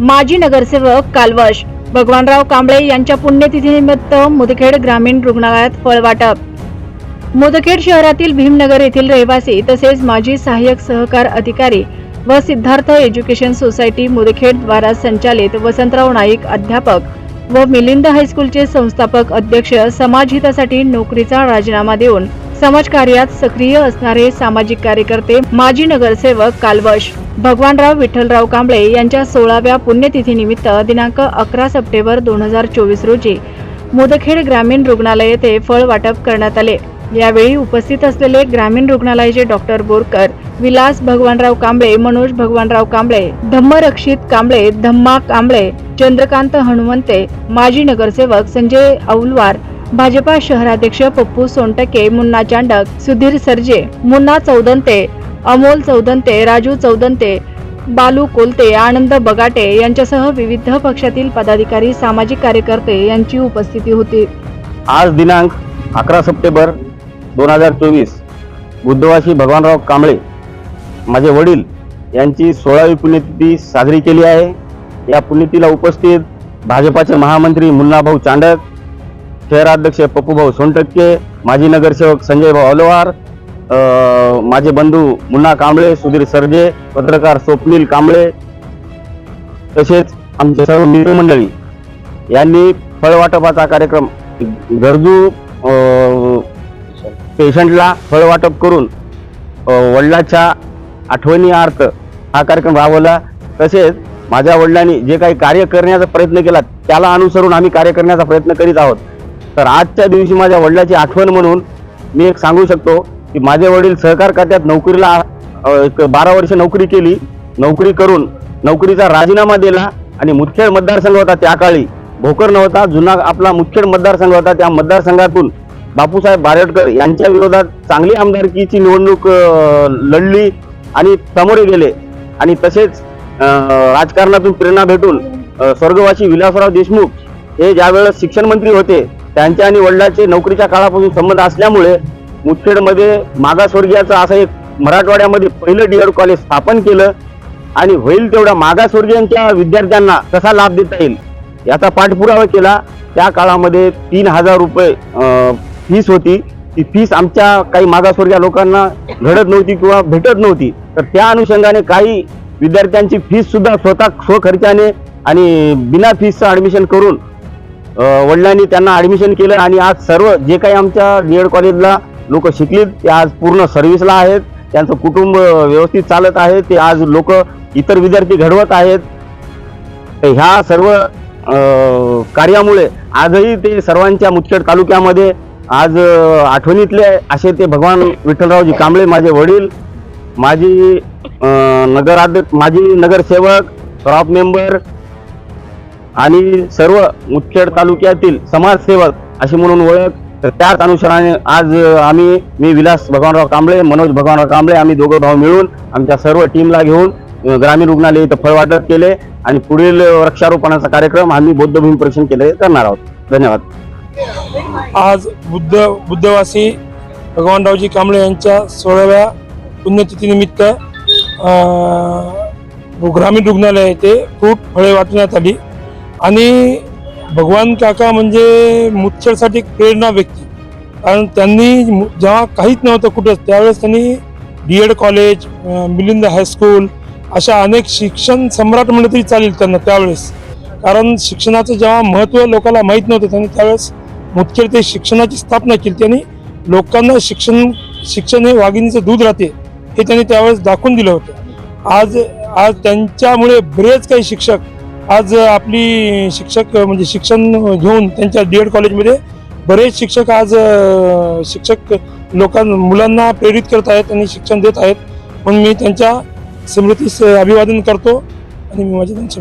माजी नगरसेवक कालवश भगवानराव कांबळे यांच्या पुण्यतिथीनिमित्त मुदखेड ग्रामीण रुग्णालयात फळ वाटप. मुदखेड शहरातील भीमनगर येथील रहिवासी तसेच माजी सहाय्यक सहकार अधिकारी व सिद्धार्थ एज्युकेशन सोसायटी मुदखेड द्वारा संचालित वसंतराव नाईक अध्यापक व मिलिंद हायस्कूलचे संस्थापक अध्यक्ष समाजहितासाठी नोकरीचा राजीनामा देऊन समाजकार्यात सक्रिय असणारे सामाजिक कार्यकर्ते माजी नगरसेवक कालवश. भगवानराव विठ्ठलराव कांबळे यांच्या सोळाव्या पुण्यतिथीनिमित्त दिनांक अकरा सप्टेंबर दोन हजार चोवीस रोजी मुदखेड ग्रामीण रुग्णालय येथे फळ वाटप करण्यात आले. यावेळी उपस्थित असलेले ग्रामीण रुग्णालयाचे डॉक्टर बोरकर विलास भगवानराव कांबळे मनोज भगवानराव कांबळे धम्मरक्षित कांबळे धम्मा कांबळे चंद्रकांत हनुमंते माजी नगरसेवक संजय औलवार भाजपा शहराध्यक्ष पप्पू सोनटके मुन्ना चांडक सुधीर सरजे मुन्ना चौदंते अमोल चौदंते राजू चौदंते बालू कोलते आनंद बगाटे यांच्यासह विविध पक्षातील पदाधिकारी सामाजिक कार्यकर्ते यांची उपस्थिती होती. आज दिनांक अकरा सप्टेंबर दोन हजार चोवीस बुद्धवासी भगवानराव कांबळे माझे वडील यांची सोळावी पुण्यतिथी साजरी केली आहे. या पुण्यतिथीला उपस्थित भाजपाचे महामंत्री मुन्नाभाऊ चांडक शहराध्यक्ष पप्पूभाऊ सोनटक्के माजी नगरसेवक संजय भाऊ माझे बंधू मुन्ना कांबळे सुधीर सरजे पत्रकार स्वप्नील कांबळे तसेच आमचे सर्व मित्रमंडळी यांनी फळवाटपाचा कार्यक्रम गरजू पेशंटला फळवाटप करून वडिलाच्या आठवणी अर्थ हा कार्यक्रम राबवला. तसेच माझ्या वडिलांनी जे काही कार्य करण्याचा प्रयत्न केला त्याला अनुसरून आम्ही कार्य करण्याचा प्रयत्न करीत आहोत. तर आजच्या दिवशी माझ्या वडिलाची आठवण म्हणून मी एक सांगू शकतो की माझे वडील सहकार खात्यात नोकरीला एक बारा वर्ष नोकरी केली. नोकरी करून नोकरीचा राजीनामा दिला आणि मुदखेड मतदारसंघ होता त्या काळी. भोकर नव्हता जुना आपला मुदखेड मतदारसंघ होता. त्या मतदारसंघातून बापूसाहेब बारडकर यांच्या विरोधात चांगली आमदारकीची निवडणूक लढली आणि समोरे गेले. आणि तसेच राजकारणातून प्रेरणा भेटून स्वर्गवासी विलासराव देशमुख हे ज्यावेळेस शिक्षण मंत्री होते त्यांच्या आणि वडिलांचे नोकरीच्या काळापासून संबंध असल्यामुळे मुदखेडमध्ये मागासवर्गीयाचं असं एक मराठवाड्यामध्ये पहिलं डीएड कॉलेज स्थापन केलं आणि होईल तेवढ्या मागासवर्गीयांच्या विद्यार्थ्यांना कसा लाभ देता येईल याचा पाठपुरावा केला. त्या काळामध्ये तीन हजार रुपये फीस होती. ती फीस आमच्या काही मागासवर्गीय लोकांना घडत नव्हती किंवा भेटत नव्हती. तर त्या अनुषंगाने काही विद्यार्थ्यांची फीस सुद्धा स्वतः स्वखर्चाने आणि बिना फीसचं ऍडमिशन करून वडिलांनी त्यांना ॲडमिशन केलं आणि आज सर्व जे काही आमच्या डी एड कॉलेजला लोक शिकलीत ते आज पूर्ण सर्व्हिसला आहेत. त्यांचं कुटुंब व्यवस्थित चालत आहे. ते आज लोक इतर विद्यार्थी घडवत आहेत. तर ह्या सर्व कार्यामुळे आजही ते सर्वांच्या मुदखेड तालुक्यामध्ये आज आठवणीतले असे ते भगवान विठ्ठलरावजी कांबळे माझे वडील माझी नगराध्यक्ष माजी नगरसेवक क्रॉप मेंबर आणि सर्व मुदखेड तालुक्यातील समाजसेवक असे म्हणून ओळख तर त्याच अनुषंगाने आज आम्ही मी विलास भगवानराव कांबळे मनोज भगवानराव कांबळे आम्ही दोघं भाऊ मिळून आमच्या सर्व टीमला घेऊन ग्रामीण रुग्णालय इथं फळवाटप केले आणि पुढील वृक्षारोपणाचा कार्यक्रम आम्ही बौद्धभूमी परीक्षण केले करणार आहोत. धन्यवाद. आज बुद्ध बुद्धवासी भगवानरावजी कांबळे यांच्या सोळाव्या पुण्यतिथीनिमित्त ग्रामीण रुग्णालय येथे फ्रूट फळे वाटण्यात आली. आणि भगवान काका म्हणजे मुदखेडसाठी एक प्रेरणा व्यक्ती. कारण त्यांनी मु- जेव्हा काहीच नव्हतं कुठंच त्यावेळेस त्यांनी D Ed college Milind high school अशा अनेक शिक्षण सम्राट म्हणलं तरी चालेल त्यांना त्यावेळेस. कारण शिक्षणाचं जेव्हा महत्त्व लोकांना माहीत नव्हतं त्यांनी त्यावेळेस मुदखेड ते शिक्षणाची स्थापना केली. त्यांनी लोकांना शिक्षण शिक्षण हे वाघिणीचं दूध राहते हे त्यांनी त्यावेळेस दाखवून दिलं होतं. आज आज त्यांच्यामुळे बरेच काही शिक्षक आज आपली शिक्षक म्हणजे शिक्षण घेऊन त्यांच्या डी एड कॉलेजमध्ये बरेच शिक्षक आज शिक्षक लोकां मुलांना प्रेरित करत आहेत आणि शिक्षण देत आहेत. म्हणून मी त्यांच्या स्मृतीस अभिवादन करतो आणि मी माझे त्यांचे